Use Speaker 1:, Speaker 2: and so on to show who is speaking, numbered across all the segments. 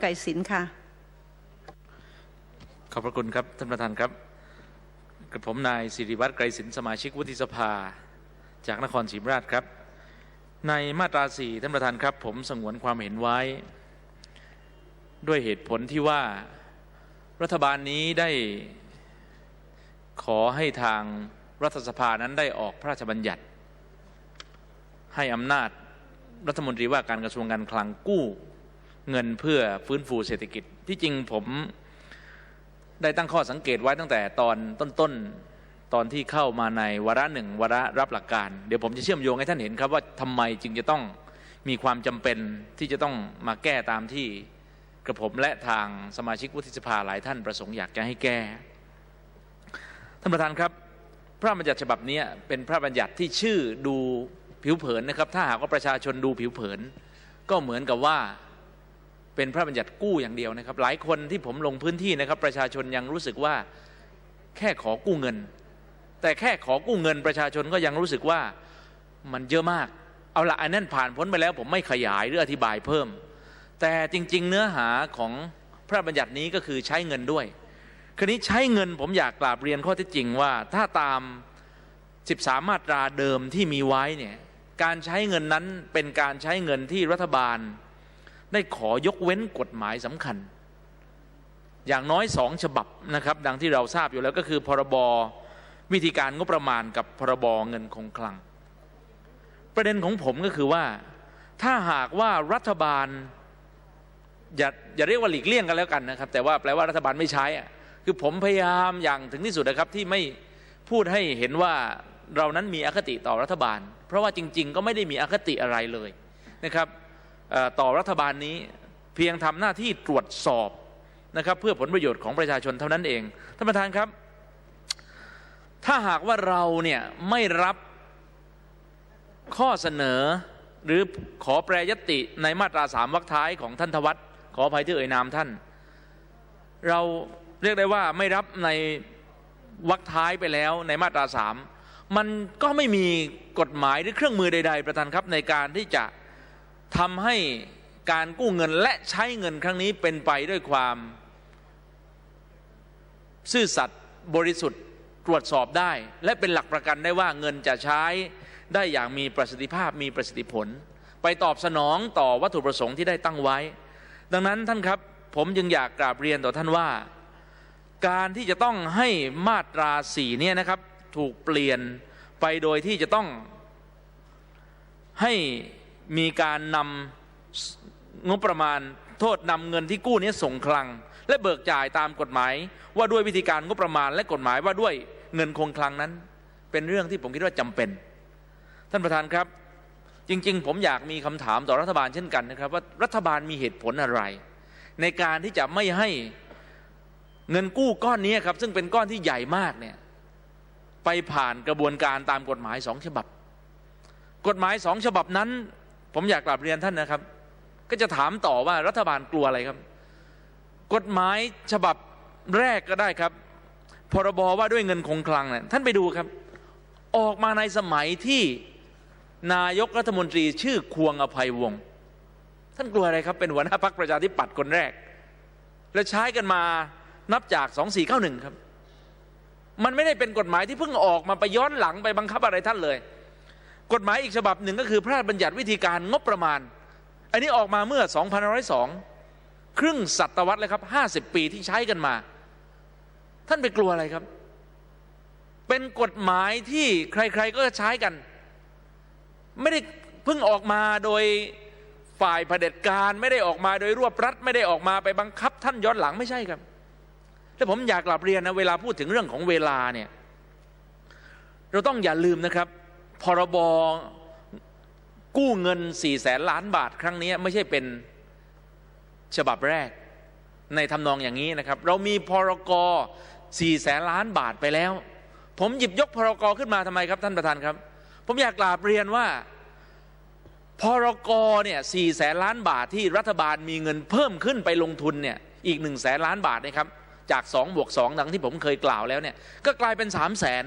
Speaker 1: ไก่สินค่ะ
Speaker 2: ขอบพระคุณครับท่านประธานครับกระผมนายสิริวัตรไกรสินสมาชิกวุฒิสภา จากนครศรีธรรมราชครับ ในมาตราสี่ท่านประธานครับ ผมสงวนความเห็นไว้ ด้วยเหตุผลที่ว่ารัฐบาลนี้ได้ขอให้ทางรัฐสภานั้นได้ออกพระราชบัญญัติ ให้อำนาจรัฐมนตรีว่าการกระทรวงการคลังกู้ เงินเพื่อฟื้นฟูเศรษฐกิจ ที่จริงผมได้ตั้งข้อสังเกตไว้ตั้งแต่ตอนต้นๆตอนที่เข้ามาในวาระหนึ่งวาระรับหลักการ เดี๋ยวผมจะเชื่อมโยงให้ท่านเห็นครับว่าทำไมจึงจะต้องมีความจำเป็นที่จะต้องมาแก้ตามที่กระผมและทางสมาชิกวุฒิสภาหลายท่านประสงค์อยากจะให้แก้ ท่านประธานครับ พระบัญญัติฉบับนี้เป็นพระบัญญัติที่ชื่อดูผิวเผินนะครับ ถ้าหากว่าประชาชนดูผิวเผิน ก็เหมือนกับว่า เป็นพระบัญญัติกู้อย่างเดียวนะครับ หลายคนที่ผมลงพื้นที่นะครับ ประชาชนยังรู้สึกว่าแค่ขอกู้เงิน แต่แค่ขอกู้เงินประชาชนก็ยังรู้สึกว่ามันเยอะมาก เอาละอันนั้นผ่านพ้นไปแล้วผมไม่ขยายหรืออธิบายเพิ่ม แต่จริง ๆ เนื้อหาของพระบัญญัตินี้ก็คือใช้เงินด้วยคราวนี้ใช้เงินผมอยากกราบเรียนข้อเท็จจริงว่า ถ้าตาม 13 มาตราเดิมที่มีไว้เนี่ยการใช้เงินนั้นเป็นการใช้เงินที่รัฐบาล ได้ขอยกเว้นกฎหมายสำคัญ อย่างน้อยสองฉบับนะครับ ดังที่เราทราบอยู่แล้วก็คือพรบวิธีการงบประมาณกับพรบเงินคงคลัง ประเด็นของผมก็คือว่า ถ้าหากว่ารัฐบาลอย่าอย่าเรียกว่าหลีกเลี่ยงกันแล้วกันนะครับ แต่ว่าแปลว่ารัฐบาลไม่ใช้อะคือผมพยายามอย่างถึงที่สุดนะครับที่ไม่พูดให้เห็นว่าเรานั้นมีอคติต่อรัฐบาล เพราะว่าจริง ๆ ก็ไม่ได้มีอคติอะไรเลยนะครับ ต่อรัฐบาลนี้ เพียงทำหน้าที่ตรวจสอบนะครับเพื่อผลประโยชน์ของประชาชนเท่านั้นเองท่านประธานครับ ถ้าหากว่าเราเนี่ยไม่รับข้อเสนอหรือขอแปรยติในมาตราสามวรรคท้ายของท่านทวัตขออภัยที่เอ่ยนามท่าน เราเรียกได้ว่าไม่รับในวรรคท้ายไปแล้วในมาตราสามมันก็ไม่มีกฎหมายหรือเครื่องมือใด ๆ ประธานครับในการที่จะ ทำให้การกู้เงินและใช้เงินครั้งนี้เป็นไปด้วยความซื่อสัตย์บริสุทธิ์ตรวจสอบได้ และเป็นหลักประกันได้ว่าเงินจะใช้ได้อย่างมีประสิทธิภาพมีประสิทธิผล ไปตอบสนองต่อวัตถุประสงค์ที่ได้ตั้งไว้ ดังนั้นท่านครับผมยังอยากกราบเรียนต่อท่านว่า การที่จะต้องให้มาตราสี่เนี่ยนะครับ ถูกเปลี่ยนไปโดยที่จะต้องให้ มีการนำงบประมาณโทษนำเงินที่กู้นี้ส่งคลัง และเบิกจ่ายตามกฎหมาย ว่าด้วยวิธีการงบประมาณและกฎหมายว่าด้วยเงินคงคลังนั้น เป็นเรื่องที่ผมคิดว่าจำเป็น ท่านประธานครับ จริง ๆ ผมอยากมีคำถามต่อรัฐบาลเช่นกันนะครับ ว่ารัฐบาลมีเหตุผลอะไร ในการที่จะไม่ให้เงินกู้ก้อนนี้ครับ ซึ่งเป็นก้อนที่ใหญ่มากเนี่ยไปผ่านกระบวนการตามกฎหมายสองฉบับ กฎหมายสองฉบับนั้น ผมอยากกลับเรียนท่านนะครับ ก็จะถามต่อว่ารัฐบาลกลัวอะไรครับ กฎหมายฉบับแรกก็ได้ครับพรบว่าด้วยเงินคงคลังเนี่ยท่านไปดูครับ ออกมาในสมัยที่นายกรัฐมนตรีชื่อควงอภัยวงศ์ท่านกลัวอะไรครับ เป็นหัวหน้าพรรคประชาธิปัตย์คนแรก และใช้กันมานับจาก 2491 ครับ มันไม่ได้เป็นกฎหมายที่เพิ่งออกมาไปย้อนหลังไปบังคับอะไรท่านเลย กฎหมายอีกฉบับหนึ่งก็คือพระราชบัญญัติวิธีการงบประมาณ อันนี้ออกมาเมื่อ 2502 ครึ่งศตวรรษเลยครับ 50 ปีที่ใช้กันมา ท่านไปกลัวอะไรครับ เป็นกฎหมายที่ใคร ๆก็ใช้กัน ไม่ได้เพิ่งออกมาโดยฝ่ายเผด็จการไม่ได้ออกมาโดยรวบรัฐไม่ได้ออกมาไปบังคับ ท่านย้อนหลังไม่ใช่ครับแต่ผมอยากกลับเรียนนะเวลาพูดถึงเรื่องของเวลาเนี่ยเราต้องอย่าลืมนะครับ พรบกู้เงิน4ี่แสนล้านบาทครั้งนี้ไม่ใช่เป็นฉบับแรกในทำนองอย่างนี้นะครับ เรามีพรกสี่แสนล้านบาทไปแล้ว ผมหยิบยกพรกขึ้นมาทำไมครับท่านประธานครับ ผมอยากกราบเรียนว่าพรกเนี่ยสี่แสนล้านบาทที่รัฐบาลมีเงินเพิ่มขึ้นไปลงทุนเนี่ยอีกหนึ่งแสนล้านบาทนะครับจากสองบวกสองดังที่ผมเคยกล่าวแล้วเนี่ยก็กลายเป็นสามแสน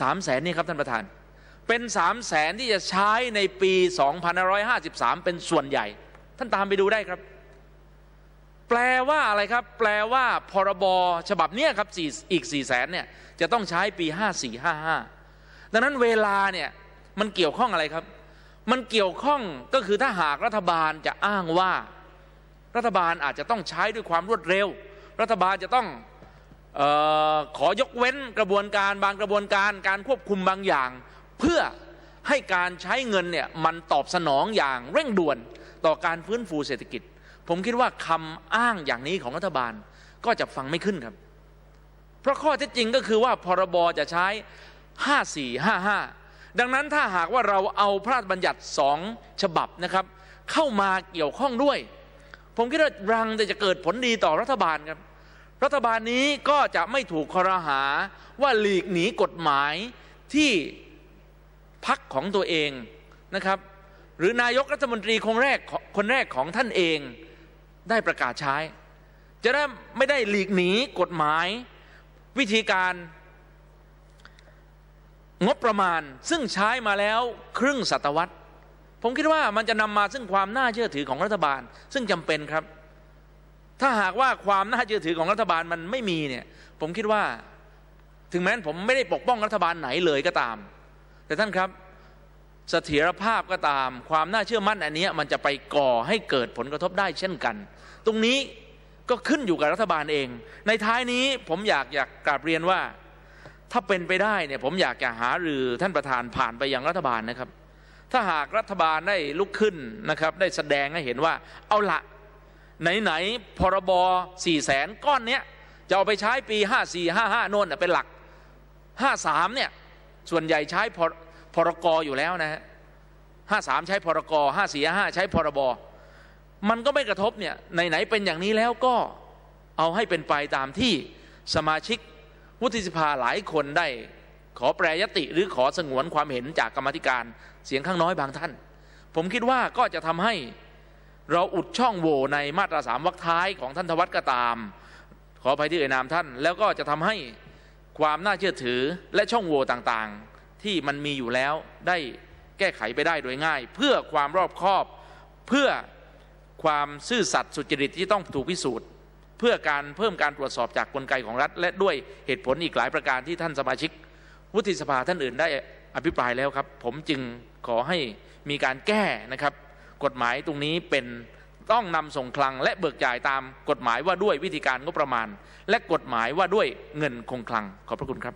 Speaker 2: สามแสนนี่ครับท่านประธาน เป็นสามแสนที่จะใช้ในปี2553 เป็นส่วนใหญ่ ท่านตามไปดูได้ครับ แปลว่าอะไรครับ แปลว่าพรบฉบับเนี้ยครับอีก4ี่แสนเนี่ยจะต้องใช้ปี 5455 ดังนั้นเวลาเนี่ยมันเกี่ยวข้องอะไรครับ มันเกี่ยวข้องก็คือถ้าหากรัฐบาลจะอ้างว่า รัฐบาลอาจจะต้องใช้ด้วยความรวดเร็ว รัฐบาลจะต้องออขอยกเว้นกระบวนการบางกระบวนการการควบคุมบางอย่าง เพื่อให้การใช้เงินเนี่ยมันตอบสนองอย่างเร่งด่วนต่อการฟื้นฟูเศรษฐกิจ ผมคิดว่าคำอ้างอย่างนี้ของรัฐบาลก็จะฟังไม่ขึ้นครับ เพราะข้อเท็จจริงก็คือว่าพรบจะใช้ 5455 ดังนั้นถ้าหากว่าเราเอาพระราชบัญญัติสองฉบับนะครับ เข้ามาเกี่ยวข้องด้วย ผมคิดว่ารังจะเกิดผลดีต่อรัฐบาลครับ รัฐบาลนี้ก็จะไม่ถูกคอรหาว่าหลีกหนีกฎหมายที่ พักของตัวเองนะครับ หรือนายกรัฐมนตรีคนแรกคนแรกของท่านเองได้ประกาศใช้ จะได้ไม่ได้หลีกหนีกฎหมาย วิธีการ งบประมาณซึ่งใช้มาแล้วครึ่งศตวรรษ ผมคิดว่ามันจะนำมาซึ่งความน่าเชื่อถือของรัฐบาล ซึ่งจำเป็นครับ ถ้าหากว่าความน่าเชื่อถือของรัฐบาลมันไม่มีเนี่ย ผมคิดว่า ถึงแม้ผมไม่ได้ปกป้องรัฐบาลไหนเลยก็ตาม แต่ท่านครับเสถียรภาพก็ตาม ความน่าเชื่อมั่นอันนี้มันจะไปก่อให้เกิดผลกระทบได้เช่นกัน ตรงนี้ก็ขึ้นอยู่กับรัฐบาลเอง ในท้ายนี้ผมอยากอยากกราบเรียนว่า ถ้าเป็นไปได้เนี่ยผมอยากจะหารือท่านประธานผ่านไปยังรัฐบาลนะครับ ถ้าหากรัฐบาลได้ลุกขึ้นนะครับ ได้แสดงให้เห็นว่า เอาละไหนๆพรบสี่แสนก้อนเนี้ยจะเอาไปใช้ปี 54 55โน่นนะเป็นหลัก 53เนี่ย ส่วนใหญ่ใช้พรพรกอยู่แล้วนะฮะ53ใช้พรก54 55ใช้พรบมันก็ไม่กระทบเนี่ยไหนๆเป็นอย่างนี้แล้วก็เอาให้เป็นไปตามที่สมาชิกวุฒิสภาหลายคนได้ ขอแปรยติหรือขอสงวนความเห็นจากกรรมธิการเสียงข้างน้อยบางท่าน ผมคิดว่าก็จะทำให้เราอุดช่องโหว่ในมาตราสามวรรคท้ายของท่านทวัตก็ตาม ขออภัยที่เอ่ยนามท่าน แล้วก็จะทำให้ ความน่าเชื่อถือและช่องโหว่ต่างๆ ที่มันมีอยู่แล้วได้แก้ไขไปได้โดยง่าย เพื่อความรอบคอบ เพื่อความซื่อสัตย์สุจริตที่ต้องถูกพิสูจน์ เพื่อการเพิ่มการตรวจสอบจากกลไกของรัฐ และด้วยเหตุผลอีกหลายประการที่ท่านสมาชิก วุฒิสภาท่านอื่นได้อภิปรายแล้วครับ ผมจึงขอให้มีการแก้นะครับ กฎหมายตรงนี้เป็น ต้องนำส่งคลังและเบิกจ่ายตามกฎหมายว่าด้วยวิธีการงบประมาณ และกฎหมายว่าด้วยเงินคงคลังขอบพระคุณครับ